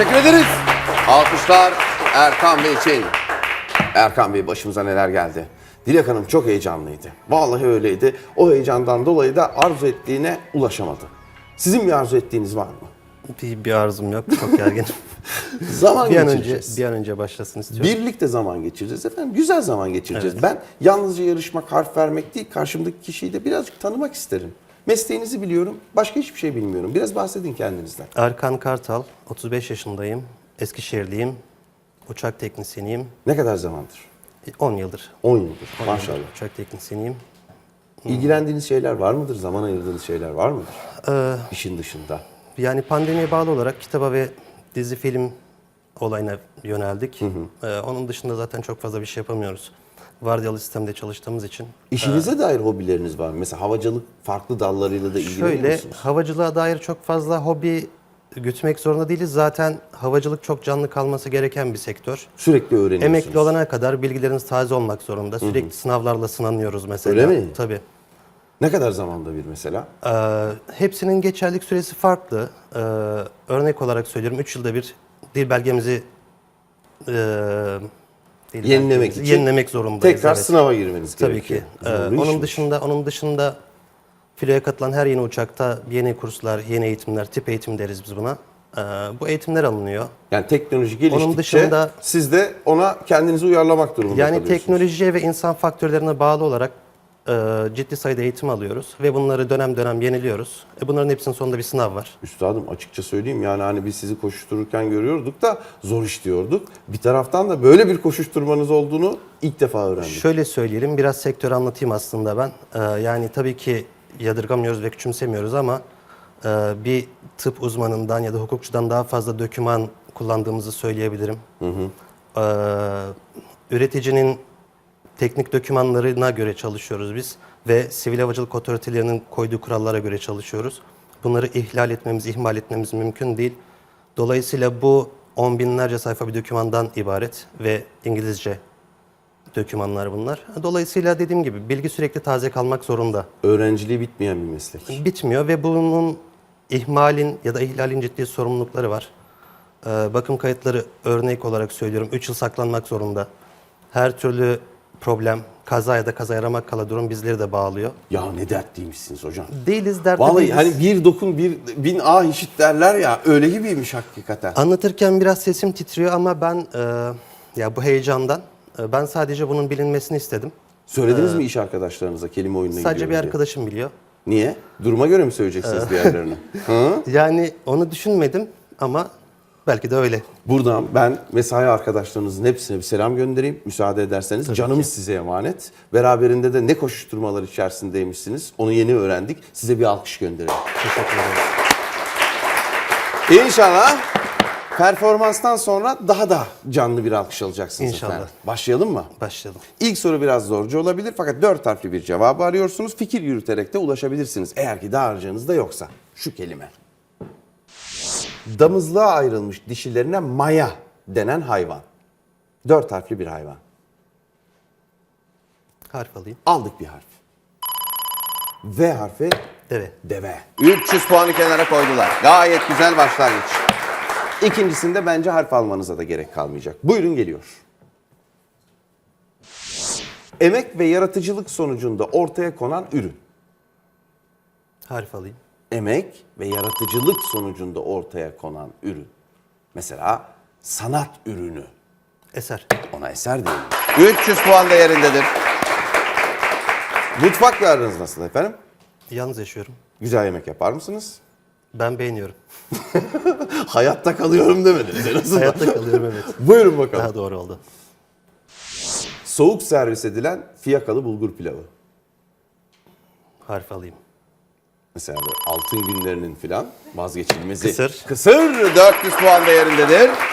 Teşekkür ederiz. Alkışlar Erkan Bey için. Erkan Bey başımıza neler geldi. Dilek Hanım çok heyecanlıydı. Vallahi öyleydi. O heyecandan dolayı da arzu ettiğine ulaşamadı. Sizin bir arzu ettiğiniz var mı? Bir, bir arzum yok. Çok gerginim. Zaman bir an önce geçireceğiz. bir an önce başlasın istiyorum. Birlikte zaman geçireceğiz efendim. Güzel zaman geçireceğiz. Ben yalnızca yarışmak, harf vermek değil, karşımdaki kişiyi de birazcık tanımak isterim. Mesleğinizi biliyorum, başka hiçbir şey bilmiyorum. Biraz bahsedin kendinizden. Erkan Kartal, 35 yaşındayım. Eskişehirliyim. Uçak teknisyeniyim. Ne kadar zamandır? 10 yıldır. 10 yıldır. Maşallah. Uçak teknisyeniyim. İlgilendiğiniz şeyler var mıdır? Zaman ayırdığınız şeyler var mıdır? Ee, İşin dışında. yani pandemiye bağlı olarak kitaba ve dizi film olayına yöneldik. Ee, onun dışında zaten çok fazla bir şey yapamıyoruz. Vardiyalı sistemde çalıştığımız için. İşinize dair hobileriniz var mı? Mesela havacılık farklı dallarıyla da ilgileniyor Şöyle musunuz? havacılığa dair çok fazla hobi gütmek zorunda değiliz. Zaten havacılık çok canlı kalması gereken bir sektör. Sürekli öğreniyorsunuz. Emekli olana kadar bilgileriniz taze olmak zorunda. Sürekli sınavlarla sınanıyoruz mesela. Öyle mi? Tabii. Ne kadar zamanda bir mesela? Ee, hepsinin geçerlilik süresi farklı. Ee, örnek olarak söylüyorum 3 yılda bir dil belgemizi e, Yenilemek için yenilemek zorundayız. Tekrar evet. sınava girmeniz Tabii gerekiyor. ki. Ee, onun dışında onun dışında filoya katılan her yeni uçakta yeni kurslar, yeni eğitimler, tip eğitim deriz biz buna. Ee, bu eğitimler alınıyor. Yani teknoloji geliştikçe dışında- siz de ona kendinizi uyarlamak durumunda Yani teknolojiye ve insan faktörlerine bağlı olarak e, ciddi sayıda eğitim alıyoruz ve bunları dönem dönem yeniliyoruz. E, bunların hepsinin sonunda bir sınav var. Üstadım açıkça söyleyeyim yani hani biz sizi koşuştururken görüyorduk da zor iş diyorduk. Bir taraftan da böyle bir koşuşturmanız olduğunu ilk defa öğrendik. Şöyle söyleyelim, biraz sektörü anlatayım aslında ben. Ee, yani tabii ki yadırgamıyoruz ve küçümsemiyoruz ama e, bir tıp uzmanından ya da hukukçudan daha fazla döküman kullandığımızı söyleyebilirim. Ee, üreticinin teknik dokümanlarına göre çalışıyoruz biz ve sivil havacılık otoritelerinin koyduğu kurallara göre çalışıyoruz. Bunları ihlal etmemiz, ihmal etmemiz mümkün değil. Dolayısıyla bu on binlerce sayfa bir dokümandan ibaret ve İngilizce dokümanlar bunlar. Dolayısıyla dediğim gibi bilgi sürekli taze kalmak zorunda. Öğrenciliği bitmeyen bir meslek. Bitmiyor ve bunun ihmalin ya da ihlalin ciddi sorumlulukları var. Ee, bakım kayıtları örnek olarak söylüyorum 3 yıl saklanmak zorunda. Her türlü problem, kaza ya da kaza yaramak kala durum bizleri de bağlıyor. Ya ne dertliymişsiniz hocam. Değiliz dertli Vallahi değiliz. hani bir dokun bir bin ah işit derler ya öyle gibiymiş hakikaten. Anlatırken biraz sesim titriyor ama ben e, ya bu heyecandan e, ben sadece bunun bilinmesini istedim. Söylediniz mi iş arkadaşlarınıza kelime oyununa Sadece bir gidiyorum diye? arkadaşım biliyor. Niye? Duruma göre mi söyleyeceksiniz diğerlerine? Hı? Yani onu düşünmedim ama belki de öyle. Buradan ben mesai arkadaşlarınızın hepsine bir selam göndereyim. Müsaade ederseniz. Canımız size emanet. Beraberinde de ne koşuşturmalar içerisindeymişsiniz. Onu yeni öğrendik. Size bir alkış gönderelim. Teşekkür ederim. İnşallah performanstan sonra daha da canlı bir alkış alacaksınız İnşallah. efendim. Başlayalım mı? Başlayalım. İlk soru biraz zorcu olabilir fakat dört harfli bir cevabı arıyorsunuz. Fikir yürüterek de ulaşabilirsiniz. Eğer ki dağarcığınızda yoksa. Şu kelime. Damızlığa ayrılmış dişilerine maya denen hayvan. Dört harfli bir hayvan. Harf alayım. Aldık bir harf. V harfi Deve. deve. 300 puanı kenara koydular. Gayet güzel başlangıç. İkincisinde bence harf almanıza da gerek kalmayacak. Buyurun geliyor. Emek ve yaratıcılık sonucunda ortaya konan ürün. Harf alayım. Emek ve yaratıcılık sonucunda ortaya konan ürün. Mesela sanat ürünü. Eser. Ona eser değil. 300 puan değerindedir. Mutfakla aranız nasıl efendim? Yalnız yaşıyorum. Güzel yemek yapar mısınız? Ben beğeniyorum. Hayatta kalıyorum demediniz en azından. Hayatta kalıyorum evet. Buyurun bakalım. Daha doğru oldu. Soğuk servis edilen fiyakalı bulgur pilavı. Harf alayım. Mesela böyle altın günlerinin filan vazgeçilmezi. Kısır. Kısır 400 puan değerindedir.